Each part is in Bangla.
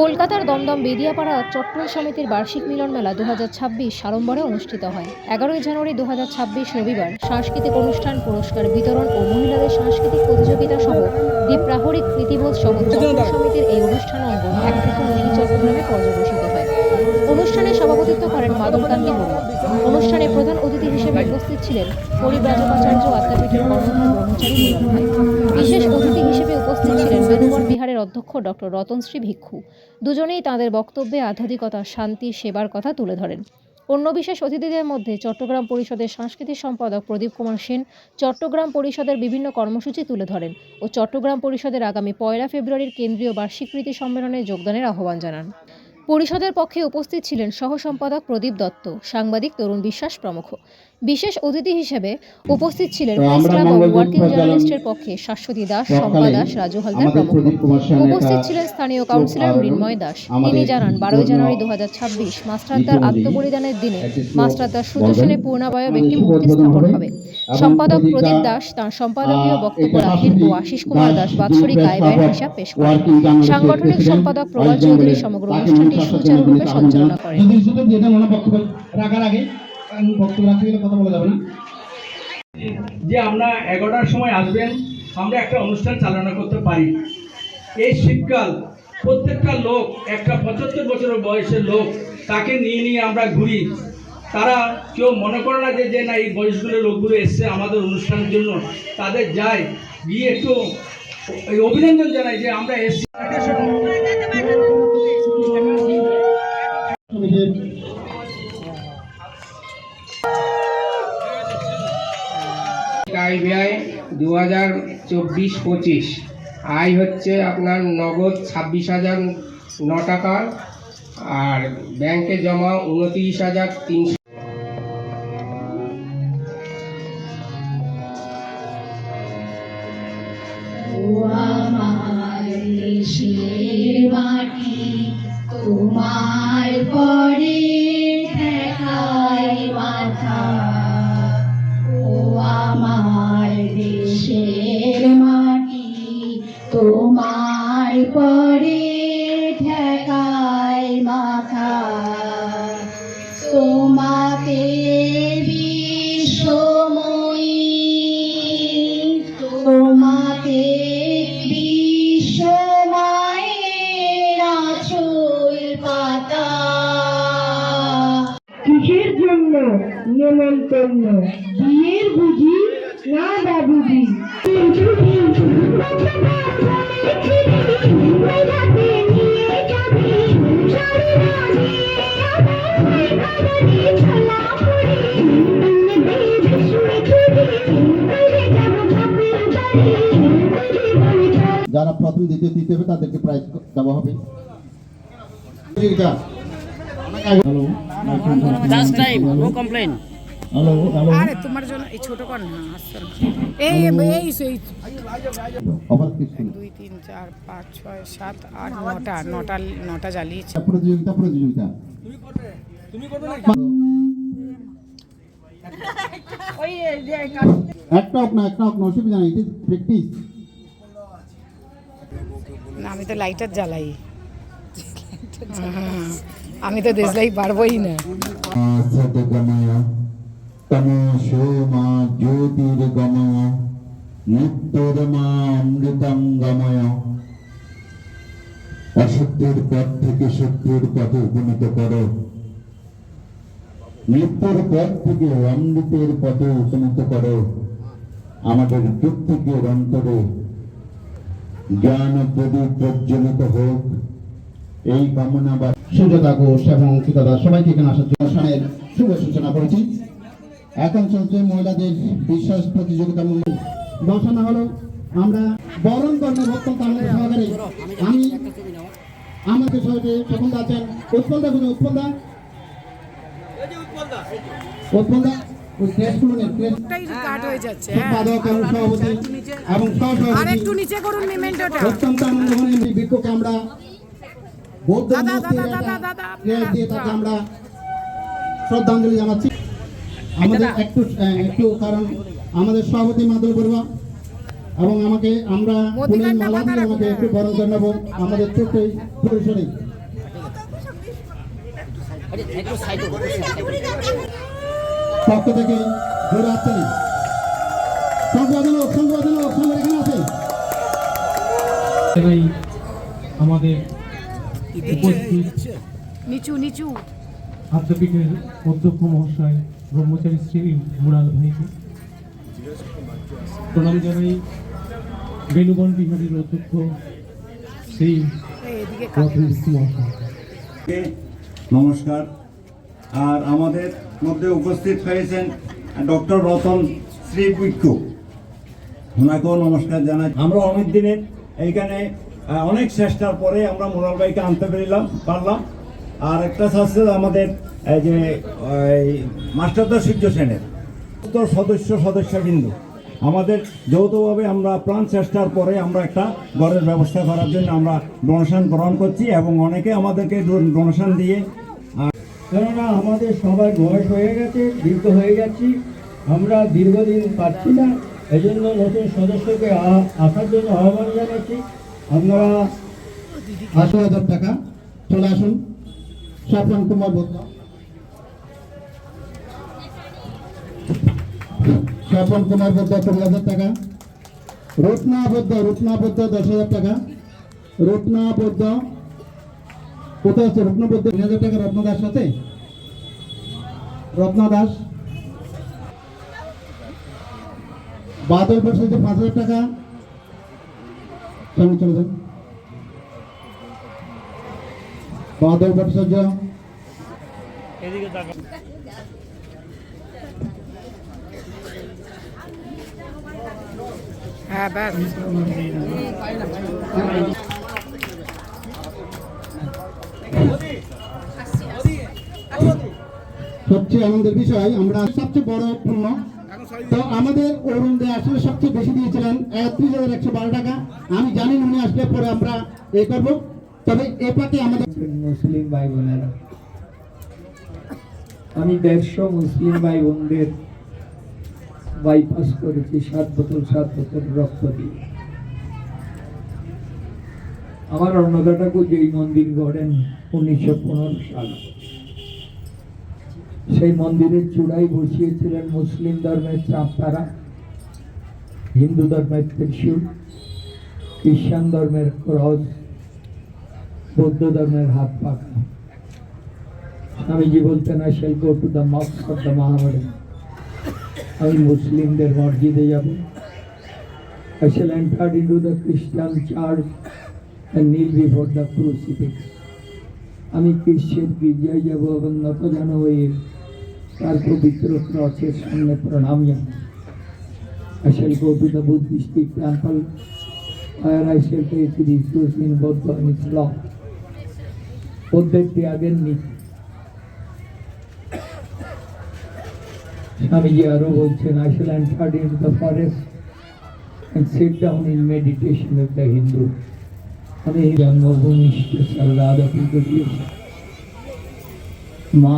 কলকাতার দমদম বেদিয়াপাড়া চট্টল সমিতির বার্ষিক মিলন মেলা দু সাড়ম্বরে অনুষ্ঠিত হয়। এগারোই জানুয়ারি দু রবিবার সাংস্কৃতিক অনুষ্ঠান, পুরস্কার বিতরণ ও মহিলাদের সাংস্কৃতিক প্রতিযোগিতা সহ দ্বীপ্রাহরিক প্রীতিবোধ সহ চট্টল সমিতির এই অনুষ্ঠান অঙ্গ এক চট্টগ্রামে পর্যবেসিত হয়। অনুষ্ঠানে সভাপতিত্ব করেন মাদলকান্তি বড়ুয়া অনুষ্ঠানে প্রধান অতিথি হিসেবে উপস্থিত ছিলেন পরিব্রাজকাচার্য আত্মাপীঠের ব্রহ্মচারী বিশেষ অতিথি হিসেবে উপস্থিত ছিলেন বেনুবন বিহারের অধ্যক্ষ ডক্টর রতনশ্রী ভিক্ষু। দুজনেই তাঁদের বক্তব্যে আধ্যাত্মিকতা, শান্তি, সেবার কথা তুলে ধরেন। অন্য বিশেষ অতিথিদের মধ্যে চট্টগ্রাম পরিষদের সাংস্কৃতিক সম্পাদক প্রদীপ কুমার সেন, চট্টগ্রাম পরিষদের বিভিন্ন কর্মসূচি তুলে ধরেন ও চট্টগ্রাম পরিষদের আগামী পয়লা ফেব্রুয়ারির কেন্দ্রীয় বার্ষিক প্রীতি সম্মেলনে যোগদানের আহ্বান জানান। পরিষদের পক্ষে উপস্থিত ছিলেন সহ সম্পাদক প্রদীপ দত্ত, সাংবাদিক তরুণ বিশ্বাস প্রমুখ। বিশেষ অতিথি হিসেবে উপস্থিত ছিলেন প্রেস ক্লাব ও ওয়ার্কিং জার্নালিস্টের পক্ষে শাশ্বতী দাস শম্পা দাস রাজু হালদার প্রমুখ। উপস্থিত ছিলেন স্থানীয় কাউন্সিলর মৃন্ময় দাস। তিনি জানান বারোই জানুয়ারি দু হাজার ছাব্বিশ মাস্টারদার আত্মবলিদানের দিনে মাস্টারদার সূর্য পূর্ণাবয়ব একটি মূর্তি স্থাপন হবে। সম্পাদক প্রদীপ দাস তাঁর সম্পাদকীয় বক্তব্য রাখেন ও আশিস কুমার দাস বাৎসরিক আয় ব্যয়ের হিসাব পেশ করেন। সাংগঠনিক সম্পাদক প্রবাল চৌধুরী সমগ্র অনুষ্ঠানটি সুচারুরূপে সঞ্চালনা করেন। রাখার আগে আমি বক্তব্য রাখতে গেলে কথা বলা যাবে না যে আমরা এগারোটার সময় আসবেন আমরা একটা অনুষ্ঠান চালনা করতে পারি এই শীতকাল প্রত্যেকটা লোক একটা পঁচাত্তর বছরের বয়সের লোক তাকে নিয়ে নিয়ে আমরা ঘুরি তারা কেউ মনে করে না যে যে না এই বয়সগুলো লোকগুলো এসছে আমাদের অনুষ্ঠানের জন্য তাদের যায় গিয়ে একটু এই অভিনন্দন জানাই যে আমরা এসছি ব্যয় দু হাজার চব্বিশ পঁচিশ। আয় হচ্ছে আপনার নগদ ছাব্বিশ হাজার ন টাকা আর ব্যাংকে জমা উনত্রিশ হাজার তিনশো। তোমার নেমন্তন্ন বিয়ের বুঝি না বাবুজি? যারা প্রথম দ্বিতীয় তৃতীয় হবে তাদেরকে প্রাইজ দেওয়া হবে। হ্যালো হ্যালো আরে তোমার জন্য এই ছোট কর না এই দুই তিন চার পাঁচ ছয় সাত আট নটা নটা নটা জ্বালিয়েছে। প্রতিযোগিতা প্রতিযোগিতা। একটা হোক না একটা হোক না অসুবিধা নেই ইট প্র্যাকটিস আমি তো লাইটার জ্বালাই। হ্যাঁ, আমি তো দেশলাই পারবোই না। গময় অসত্যের পথ থেকে সত্যের পথে উপনীত করো। মৃত্যুর পথ থেকে অমৃতের পথে উপনীত করো। আমাদের অন্তরে জ্ঞান প্রদীপ প্রজ্বলিত হোক। এই কামনা সুজাতা ঘোষ এবং অঙ্কিতা দাস সবাইকে এখানে আসার জন্য অনুষ্ঠানের শুভ সূচনা করেছি। এখন চলছে মহিলাদের বিশ্বাস প্রতিযোগিতা বসানো হলো আমরা বরণ কর্মে অত্যন্ত আনন্দ সহকারে আমি আমাকে সহজে তখন আছেন। উৎপলদা কোনো উৎপলদা উৎপলদা এবং সভাপতি করুন মেমেন্টোটা। অত্যন্ত আনন্দ মনে আমরা বৌদ্ধ দিয়ে তাকে আমরা শ্রদ্ধাঞ্জলি জানাচ্ছি। আমাদের একটু একটু কারণ আমাদের সভাপতি মাধব বড়ুয়া এবং আমাকে আমরা ফুলের মালা দিয়ে আমাকে একটু বরণ করে নেব। আমাদের ছোট্ট এই পরিসরে। পক্ষ থেকে ধরে আসছেন সংবাদ আমাদের নিচু নিচু। আদ্যপীঠের অধ্যক্ষ মহাশয় ব্রহ্মচারী শ্রী মুরাল ভাইকে প্রণাম জানাই। বেণুবন বিহারীর অধ্যক্ষ শ্রী মহাশয়। নমস্কার। আর আমাদের মধ্যে উপস্থিত হয়েছেন ডক্টর রতন শ্রী বিক্ষু ওনাকেও নমস্কার জানাই। আমরা অনেক দিনের এইখানে অনেক চেষ্টার পরে আমরা মোরাল ভাইকে আনতে পেরিলাম, পারলাম। আর একটা হচ্ছে আমাদের যে মাস্টারদা সূর্য সেনের। সমস্ত সদস্য সদস্যবৃন্দ আমাদের যৌথভাবে আমরা প্রাণ চেষ্টার পরে আমরা একটা ঘরের ব্যবস্থা করার জন্য আমরা ডোনেশন গ্রহণ করছি এবং অনেকে আমাদেরকে ডোনেশন দিয়ে কেননা আমাদের সবার বয়স হয়ে গেছে দীর্ঘ হয়ে যাচ্ছি। আমরা দীর্ঘদিন পাচ্ছি না এই জন্য নতুন সদস্যকে আসার জন্য আহ্বান জানাচ্ছি। আপনারা আশি হাজার টাকা চলে আসুন। স্বপন কুমার বদ্রা স্বপন কুমার বদ্রা কুড়ি হাজার টাকা। রত্না বদ্রা রত্না বদ্রা দশ হাজার টাকা। রত্না বদ্রা কোথায় আছে? রত্না বদ্রা তিন হাজার টাকা, রত্না দাস সাথে? রত্না দাস। বাদল বর্ষে পাঁচ হাজার টাকা। সামনে চলে যান ভট্টাচার্য হ্যাঁ সবচেয়ে আনন্দের বিষয় আমরা সবচেয়ে বড় পূর্ণ তো আমাদের আসলে সবচেয়ে বেশি দিয়েছিলেন হাজার একশো বারো টাকা। আমি জানি উনি আসলে পরে আমরা এ করব। তবে এ পাকে আমাদের মুসলিম ভাই বোনেরা, আমি দেড়শো মুসলিম ভাই বোনদের বাইপাস করেছি, সাত বোতল সাত বোতল রক্ত দিয়ে। আমার অন্নদা ঠাকুর যেই মন্দির গড়েন উনিশশো পনেরো সাল। সেই মন্দিরের চূড়ায় বসিয়েছিলেন মুসলিম ধর্মের চাঁপতারা হিন্দু ধর্মের ত্রিশূল খ্রিস্টান ধর্মের ক্রস বৌদ্ধ ধর্মের হাত পাখা। স্বামীজি বলতেন I shall go to the mosques of the Mohammedan আমি মুসলিমদের মসজিদে যাব। I shall enter into the Christian church kneel before the crucifix আমি খ্রিস্টের গির্জায় যাব এবং নত জানো হয়ে তার পবিত্র ক্রসের সামনে প্রণাম জানাবো I shall go to the Buddhistic temple where I shall take refuge in Buddha and his law. বুদ্ধের ত্যাগের নীতি স্বামীজি আরো বলছেন I shall enter into the forest and sit down in meditation with the Hindu. আমি জন্মভূমি স্পেশাল রাধাপি করিয়েছি মা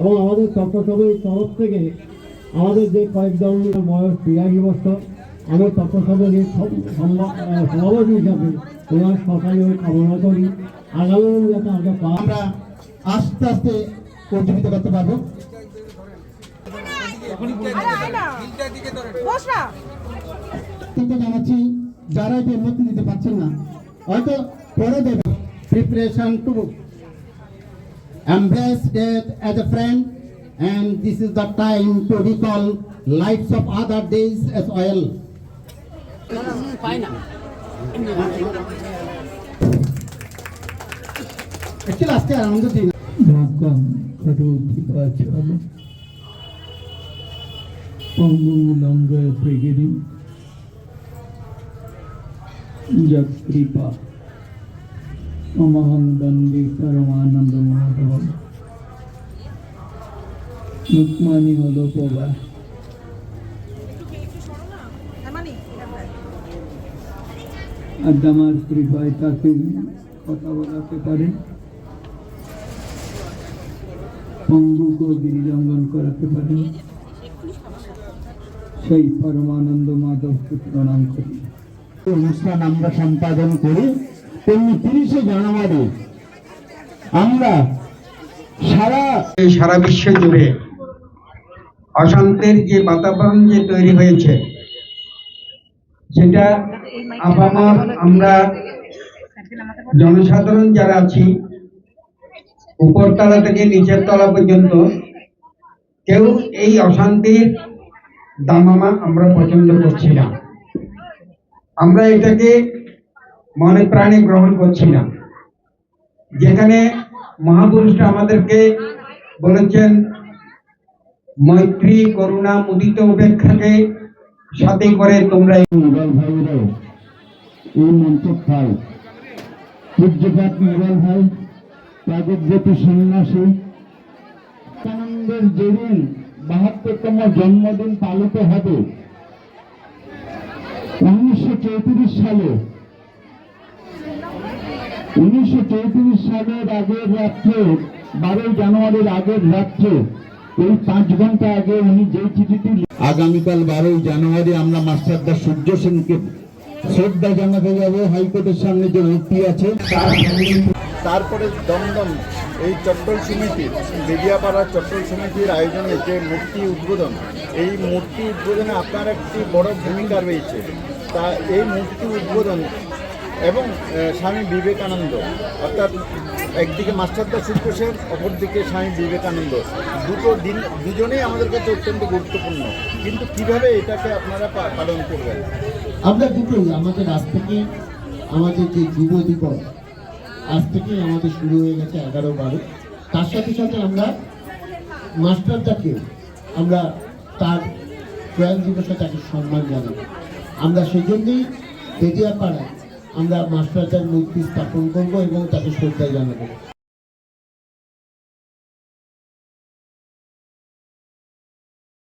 এবং আমাদের চট্টসভের তরফ থেকে আমাদের যে কয়েকজন বয়স বিরাশি বছর আমি আহ, সভাপতি হিসাবে ওনার সকালে কামনা করি। আগামী দিনে যাতে আগে আমরা আস্তে আস্তে উজ্জীবিত করতে পারব। কিন্তু জানাচ্ছি যারা এই উন্নতি দিতে পারছেন না হয়তো পরে দেবে। Preparation to embrace death as a friend, and this is the time to recall lives of other days as well. Actually, last year around the dinner. Welcome, Kadu অমহং বন্দে পরমানন্দ মাধব মুকমানি হলো প্রবাস আর দামার কৃপায় তাকে কথা বলাতে পারেন পঙ্গুকে গিরিজঙ্গন করাতে পারেন সেই পরমানন্দ মাধবকে প্রণাম করি। অনুষ্ঠান আমরা সম্পাদন করি। তেমনি তিরিশে জানুয়ারি আমরা সারা সারা বিশ্ব জুড়ে অশান্তির যে বাতাবরণ যে তৈরি হয়েছে, সেটা আপামর আমরা জনসাধারণ যারা আছি, উপরতলা থেকে নিচের তলা পর্যন্ত, কেউ এই অশান্তির দামামা আমরা পছন্দ করছি না। আমরা এটাকে মনে প্রাণে গ্রহণ করছি না। যেখানে মহাপুরুষরা আমাদেরকে বলেছেন, মৈত্রী করুণা মুদিত উপেক্ষাকে সাথে করে তোমরা এই মুঘল ভাই, প্রাগজ্যোতি সন্ন্যাসী যেদিন বাহাত্তরতম জন্মদিন পালিত হবে, উনিশশো চৌত্রিশ সালে উনিশশো চৌত্রিশ সালের আগের রাত্রে, বারোই জানুয়ারির আগের রাত্রে, এই পাঁচ ঘণ্টা আগে উনি যে চিঠিটি আগামীকাল বারোই জানুয়ারি আমরা মাস্টারদা সূর্য সেনকে শ্রদ্ধা জানাতে যাব। হাইকোর্টের সামনে যে মূর্তি আছে তারপরে দমদম, এই চট্টল সমিতি, বেদিয়াপাড়া চট্টল সমিতির আয়োজনে যে মূর্তি উদ্বোধন, এই মূর্তি উদ্বোধনে আপনার একটি বড় ভূমিকা রয়েছে। তা এই মূর্তি উদ্বোধন এবং স্বামী বিবেকানন্দ। অর্থাৎ একদিকে মাস্টারদা সেন, অপরদিকে স্বামী বিবেকানন্দ। দুটো দিন, দুজনেই আমাদের কাছে অত্যন্ত গুরুত্বপূর্ণ। কিন্তু কীভাবে এটাকে আপনারা পালন করবেন? আমরা দুটোই আমাদের আজ থেকে আমাদের যে যুব দিবস, আজ থেকে আমাদের শুরু হয়ে গেছে এগারো বারো। তার সাথে সাথে আমরা মাস্টারদাকে আমরা তার প্রয়াণ দিবসে তাকে সম্মান জানাব। আমরা সেই জন্যই বেদিয়াপাড়ায় আমরা মাস্টার মূর্তি স্থাপন করব এবং তাকে শ্রদ্ধা জানাব।